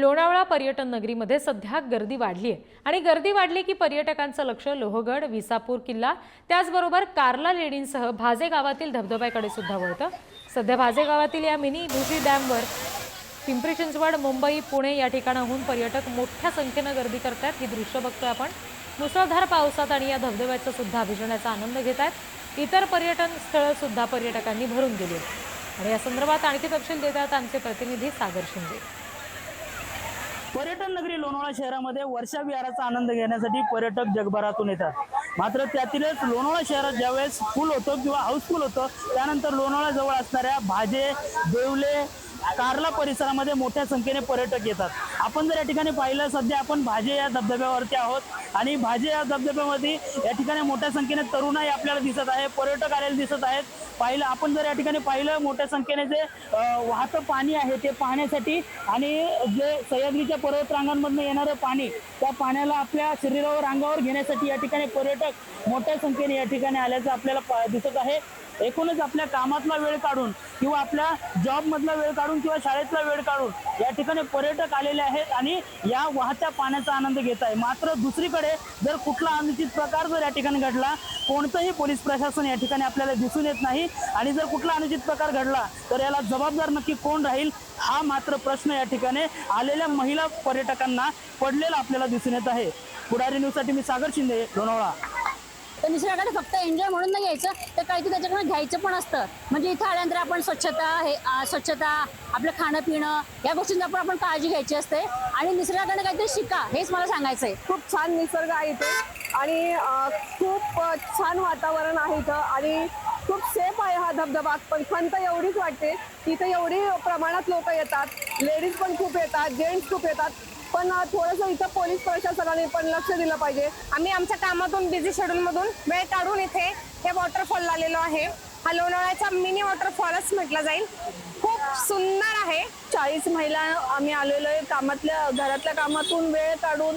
लोणावळा पर्यटन नगरीमध्ये सध्या गर्दी वाढली आहे. आणि गर्दी वाढली की पर्यटकांचं लक्ष लोहगड विसापूर किल्ला त्याचबरोबर कार्ला लेणींसह भाजे गावातील धबधब्याकडे सुद्धा वळतं. सध्या भाजे गावातील या मिनी भुजी डॅमवर पिंपरी चिंचवड मुंबई पुणे या ठिकाणाहून पर्यटक मोठ्या संख्येनं गर्दी करतात ही दृश्य बघतोय आपण. मुसळधार पावसात आणि या धबधब्याचा सुद्धा अभिजनाचा आनंद घेत आहेत इतर पर्यटन स्थळं सुद्धा पर्यटकांनी भरून गेली आहेत. आणि या संदर्भात आणखी तपशील देतात आमचे प्रतिनिधी सागर शिंदे. पर्यटन नगरी लोणावळा शहरामध्ये वर्षा विहाराचा आनंद घेण्यासाठी पर्यटक जगभरातून येतात. मात्र त्यातीलच लोणावळा शहरात ज्यावेळेस फुल होतं किंवा हाऊसफुल होतं त्यानंतर लोणावळाजवळ असणाऱ्या भाजे देवले कार्ला परिसरामध्ये मोठ्या संख्येने पर्यटक येतात. आपण जर या ठिकाणी पाहिलं सध्या आपण भाजे या धबधब्यावरती आहोत आणि भाजे या धबधब्यामध्ये या ठिकाणी मोठ्या संख्येने तरुणाई आपल्याला दिसत आहे पर्यटक आलेले दिसत आहेत. पाहिलं आपण जर या ठिकाणी पाहिलं मोठ्या संख्येने जे वाहतं पाणी आहे ते पाहण्यासाठी आणि जे सह्याद्रीच्या पर्वत रांगांमधनं येणारं पाणी त्या पाण्याला आपल्या शरीरावर अंगावर घेण्यासाठी या ठिकाणी पर्यटक मोठ्या संख्येने या ठिकाणी आल्याचं आपल्याला दिसत आहे. एकूणच आपल्या कामातला वेळ काढून किंवा आपल्या जॉबमधला वेळ काढून किंवा शाळेतला वेळ काढून या ठिकाणी पर्यटक आलेले आहेत आणि या वाहत्या पाण्याचा आनंद घेत आहे. मात्र दुसरीकडे जर कुठला अनुचित प्रकार जर या ठिकाणी घडला कोणतंही पोलीस प्रशासन या ठिकाणी आपल्याला दिसून येत नाही आणि जर कुठला अनुचित प्रकार घडला तर याला जबाबदार नक्की कोण राहील हा मात्र प्रश्न या ठिकाणी आलेल्या महिला पर्यटकांना पडलेला आपल्याला दिसून येत आहे. पुढारी न्यूजसाठी मी सागर शिंदे लोणावळा. निसर्गाकडे फक्त एन्जॉय म्हणून नाही घ्यायचं तर काहीतरी त्याच्याकडे घ्यायचं पण असतं. म्हणजे इथं आल्यानंतर आपण स्वच्छता हे स्वच्छता आपलं खाणं पिणं या गोष्टींचा पण आपण काळजी घ्यायची असते. आणि निसर्गाकडे काहीतरी शिका हेच मला सांगायचं आहे खूप छान निसर्ग आहे इथे. आणि खूप छान वातावरण आहे इथं. आणि खूप सेफ आहे हा धबधबा. पण खंत एवढीच वाटते. की इथं एवढी प्रमाणात लोक येतात. लेडीज पण खूप येतात. जेंट्स खूप येतात. पण थोडंसं इथं पोलीस प्रशासनाने पण लक्ष दिलं पाहिजे. आम्ही आमच्या कामातून बिझी शेड्यूलमधून वेळ काढून इथे हे वॉटरफॉल आलेलो आहे. हा लोणावळ्याचा मिनी वॉटरफॉलच म्हटलं जाईल. खूप सुंदर आहे. चाळीस महिला आम्ही आलेलो आहे. कामातल्या घरातल्या कामातून वेळ काढून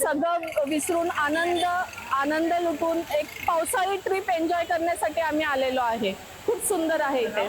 सगळं विसरून आनंद आनंद लुटून एक पावसाळी ट्रिप एन्जॉय करण्यासाठी आम्ही आलेलो आहे. खूप सुंदर आहे इथे.